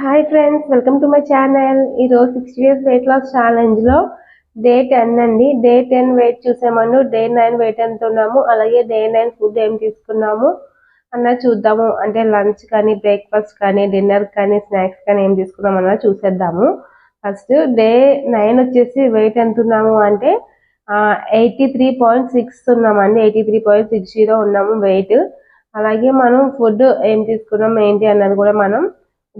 Hi friends welcome to my channel ఈరోజు sixty days weight loss ఛాలెంజ్లో day ten అండి. Day ten weight చూసామను day nine weight ఎంత ఉన్నాము? అలాగే డే నైన్ ఫుడ్ ఏం తీసుకున్నాము? అన్న చూద్దాము. అంటే లంచ్ కానీ బ్రేక్ఫాస్ట్ కానీ డిన్నర్ కానీ స్నాక్స్ కానీ ఏం తీసుకున్నాం అన్న చూసేద్దాము. ఫస్ట్ డే నైన్ వచ్చేసి వెయిట్ ఎంత ఉన్నాము అంటే ఎయిటీ త్రీ పాయింట్ సిక్స్ ఉన్నామండి. Eighty three point six zero ఉన్నాము వెయిట్ అలాగే మనం ఫుడ్ ఏం తీసుకున్నాం ఏంటి అన్నది కూడా మనం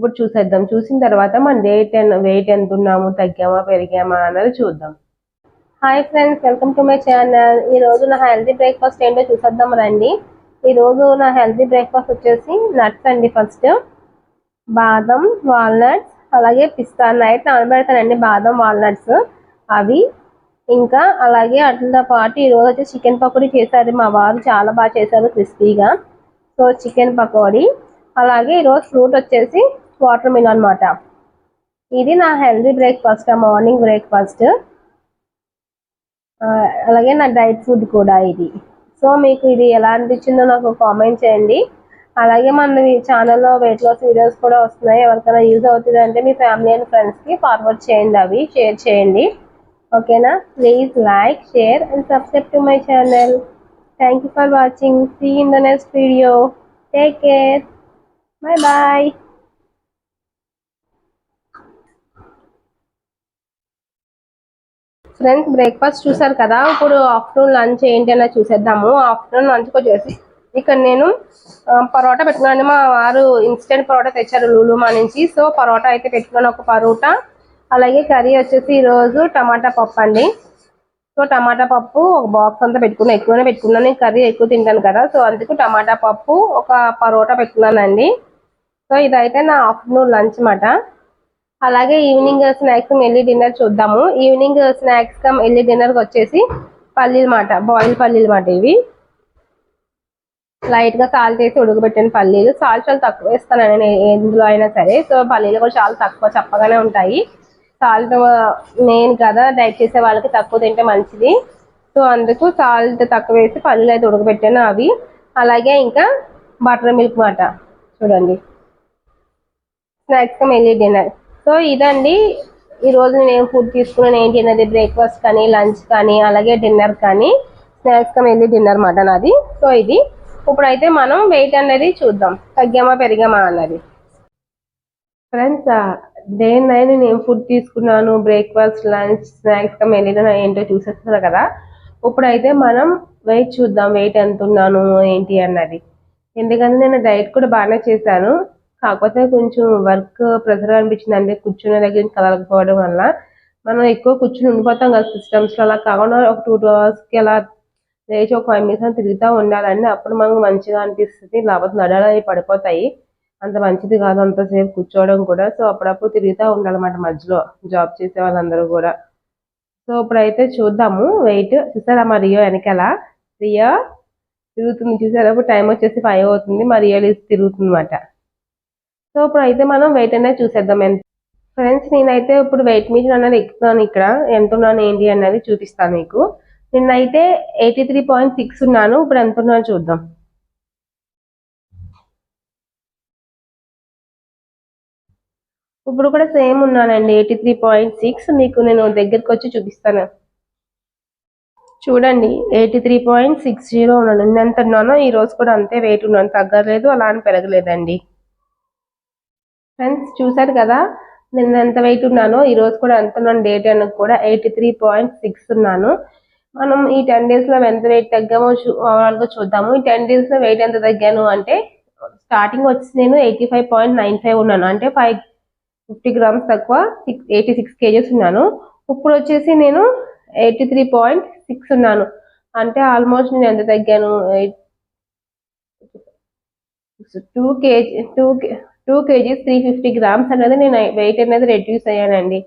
ఇప్పుడు చూసేద్దాం. చూసిన తర్వాత మన వెయిట్ వెయిట్ ఎంత ఉన్నాము తగ్గామా పెరిగామా అన్నది చూద్దాం. Hi friends welcome to my channel ఈ రోజు నా హెల్తీ బ్రేక్ఫాస్ట్ ఏంటో చూసేద్దాం రండి. ఈ రోజు నా హెల్తీ బ్రేక్ఫాస్ట్ వచ్చేసి నట్స్ అండి ఫస్ట్ బాదం వాల్నట్స్ అలాగే పిస్తా. నైట్ నానబెడతానండి బాదం వాల్నట్స్ అవి ఇంకా అలాగే వాటితో పాటు ఈరోజు వచ్చి చికెన్ పకోడీ చేశారు. మా వారు చాలా బాగా చేశారు క్రిస్పీగా. So chicken pakodi. అలాగే ఈరోజు ఫ్రూట్ వచ్చేసి వాటర్ మిల్ అనమాట ఇది నా హెల్దీ బ్రేక్ఫాస్ట్ మార్నింగ్ బ్రేక్ఫాస్ట్. అలాగే నా డైట్ ఫుడ్ కూడా ఇది. సో మీకు ఇది ఎలా అనిపించిందో నాకు కామెంట్ చేయండి. అలాగే మన ఛానల్లో వెయిట్ లాస్ వీడియోస్ కూడా వస్తున్నాయి. ఎవరికైనా యూజ్ అవుతుంది అంటే మీ ఫ్యామిలీ అండ్ ఫ్రెండ్స్కి ఫార్వర్డ్ చేయండి అవి షేర్ చేయండి. ఓకేనా please like share and subscribe to my channel thank you for watching see in the next video take care bye bye friends breakfast చూసారు కదా ఇప్పుడు ఆఫ్టర్నూన్ లంచ్ ఏంటి అన్నది చూసేద్దాము. ఆఫ్టర్నూన్ లంచ్కి వచ్చేసి ఇక్కడ నేను పరోటా పెట్టుకున్నాను. మా వారు ఇన్స్టెంట్ పరోటా తెచ్చారు లూలుమా నుంచి. సో పరోటా అయితే పెట్టుకున్నాను ఒక పరోటా. అలాగే కర్రీ వచ్చేసి ఈరోజు టమాటా పప్పు అండి. సో టమాటా పప్పు ఒక బాక్స్ అంతా పెట్టుకున్నాను ఎక్కువనే పెట్టుకున్నాను. నేను కర్రీ ఎక్కువ తింటాను కదా సో అందుకు టమాటా పప్పు ఒక పరోటా పెట్టుకున్నానండి. సో ఇదైతే నా ఆఫ్టర్నూన్ లంచ్ మాట అలాగే ఈవినింగ్ స్నాక్స్ ఎల్లి డిన్నర్ చూద్దాము. ఈవినింగ్ స్నాక్స్ కమ్ ఎల్లి డిన్నర్కి వచ్చేసి పల్లీలు మాట బాయిల్ పల్లీలు మాట ఇవి. లైట్గా సాల్ట్ వేసి ఉడకబెట్టిన పల్లీలు. సాల్ట్ చాలా తక్కువ వేస్తాను నేను ఎందులో అయినా సరే. సో పల్లీలు కూడా చాలా తక్కువ చప్పగానే ఉంటాయి. సాల్ట్ మెయిన్ కదా డైట్ చేసే వాళ్ళకి తక్కువ తింటే మంచిది. సో అందుకు సాల్ట్ తక్కువ వేసి పల్లీలు అయితే ఉడకబెట్టాను అవి. అలాగే ఇంకా బటర్ మిల్క్ మాట. చూడండి. స్నాక్స్ మెల్లి డిన్నర్. సో ఇదండి. ఈరోజు నేను ఫుడ్ తీసుకున్నాను. ఏంటి అనేది బ్రేక్ఫాస్ట్ కానీ లంచ్ కానీ అలాగే డిన్నర్ కానీ. స్నాక్స్ కానీ వెళ్ళి డిన్నర్ మటన్ అది. సో ఇది. ఇప్పుడైతే మనం వెయిట్ అనేది చూద్దాం. తగ్గామా పెరిగామా అన్నది. ఫ్రెండ్స్ డే నైన్ నేను ఫుడ్ తీసుకున్నాను. బ్రేక్ఫాస్ట్ లంచ్ స్నాక్స్ కానీ వెళ్ళిన ఏంటో చూసేస్తున్నారు కదా. ఇప్పుడైతే మనం వెయిట్ చూద్దాం. వెయిట్ ఎంత ఉన్నాను ఏంటి అన్నది. ఎందుకంటే నేను డైట్ కూడా బాగానే చేశాను. కాకపోతే కొంచెం వర్క్ ప్రెషర్ అనిపించింది. అంటే కూర్చునే దగ్గర కదలకపోవడం వల్ల మనం ఎక్కువ కూర్చుని ఉండిపోతాం కదా సిస్టమ్స్లో అలా కాకుండా ఒక టూ టూ అవర్స్కి అలా లేచి ఒక ఫైవ్ మినిట్స్ తిరుగుతూ ఉండాలండి అప్పుడు మనకు మంచిగా అనిపిస్తుంది. లేకపోతే నడాలు అవి పడిపోతాయి. అంత మంచిది కాదు. అంతసేపు కూర్చోవడం కూడా. సో అప్పుడప్పుడు తిరుగుతూ ఉండాలన్నమాట మధ్యలో జాబ్ చేసే వాళ్ళందరూ కూడా. సో ఇప్పుడైతే చూద్దాము. వెయిట్. చూసారా మా రియో వెనకాల? రియో తిరుగుతుంది. చూసారా? ఇప్పుడు టైం వచ్చేసి ఫైవ్ అవుతుంది. మా రియో తిరుగుతుంది అన్నమాట సో ఇప్పుడు అయితే మనం వెయిట్ అనేది చూసేద్దాం ఎంత. ఫ్రెండ్స్ నేనైతే ఇప్పుడు వెయిట్ మీటర్ అనేది ఎక్కుతున్నాను ఇక్కడ. ఎంత ఉన్నాను ఏంటి అనేది చూపిస్తాను మీకు. నిన్నైతే ఎయిటీ త్రీ పాయింట్ సిక్స్ ఉన్నాను. ఇప్పుడు ఎంత ఉన్నాను చూద్దాం. ఇప్పుడు కూడా సేమ్ ఉన్నానండి. ఎయిటీ త్రీ పాయింట్ సిక్స్ మీకు నేను దగ్గరికి వచ్చి చూపిస్తాను. చూడండి. Eighty three point six zero ఉన్నాను. నిన్న ఎంత ఉన్నానో ఈ రోజు కూడా అంతే వెయిట్ ఉన్నాను. తగ్గలేదు అలా అని పెరగలేదండి. ఫ్రెండ్స్ చూసారు కదా? నిన్న ఎంత వెయిట్ ఉన్నానో ఈరోజు కూడా ఎంత ఉన్నాను. డేట్ అనేది కూడా ఎయిటీ త్రీ పాయింట్ సిక్స్ ఉన్నాను. మనం ఈ టెన్ డేస్లో ఎంత వెయిట్ తగ్గామో ఓవరాల్ చూద్దాము. ఈ టెన్ డేస్లో వెయిట్ ఎంత తగ్గాను అంటే స్టార్టింగ్ వచ్చి నేను eighty five point nine five ఉన్నాను. అంటే ఫైవ్ ఫిఫ్టీ గ్రామ్స్ తక్కువ సిక్స్ ఎయిటీ సిక్స్ కేజెస్ ఉన్నాను. ఇప్పుడు వచ్చేసి నేను ఎయిటీ త్రీ పాయింట్ సిక్స్ ఉన్నాను. అంటే ఆల్మోస్ట్ నేను ఎంత తగ్గాను? Two kg two two kgs three fifty grams అనేది నేను వెయిట్ అనేది రెడ్యూస్ అయ్యానండి.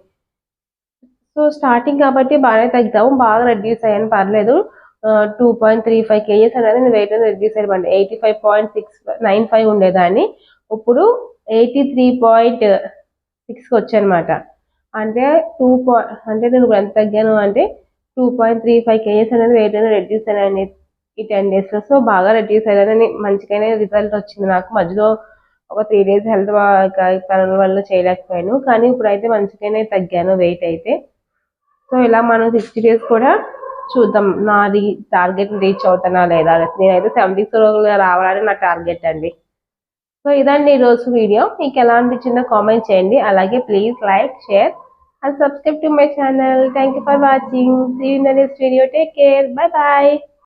సో స్టార్టింగ్ కాబట్టి బాగానే తగ్గాము బాగా రెడ్యూస్ అయ్యాను. పర్లేదు. Two point three five kgs అనేది నేను వెయిట్ అనేది reduce అయ్యామండి eighty five point six nine five ఉండేదాన్ని. ఇప్పుడు ఎయిటీ త్రీ పాయింట్ సిక్స్కి వచ్చానమాట. అంటే టూ పాయింట్ అంటే నేను ఇప్పుడు ఎంత తగ్గాను అంటే two point three five kgs అనేది వెయిట్ అనేది రెడ్యూస్ అయ్యాను ఈ టెన్ డేస్లో సో బాగా రెడ్యూస్ అయ్యానని మంచిగానే రిజల్ట్ వచ్చింది నాకు. మధ్యలో ఒక త్రీ డేస్ హెల్త్ పనుల వల్ల చేయలేకపోయాను. కానీ ఇప్పుడైతే మంచిగానే తగ్గాను వెయిట్ అయితే. సో ఇలా మనం సిక్స్టీ డేస్ కూడా చూద్దాం నాది టార్గెట్ రీచ్ అవుతానా లేదా నేనైతే సెవెంటీ రోజులు రావాలని నా టార్గెట్ అండి. సో ఇదండి ఈరోజు వీడియో. మీకు ఎలా అనిపించిందో కామెంట్ చేయండి. అలాగే please like share and subscribe to my channel thank you for watching see in the next video take care bye bye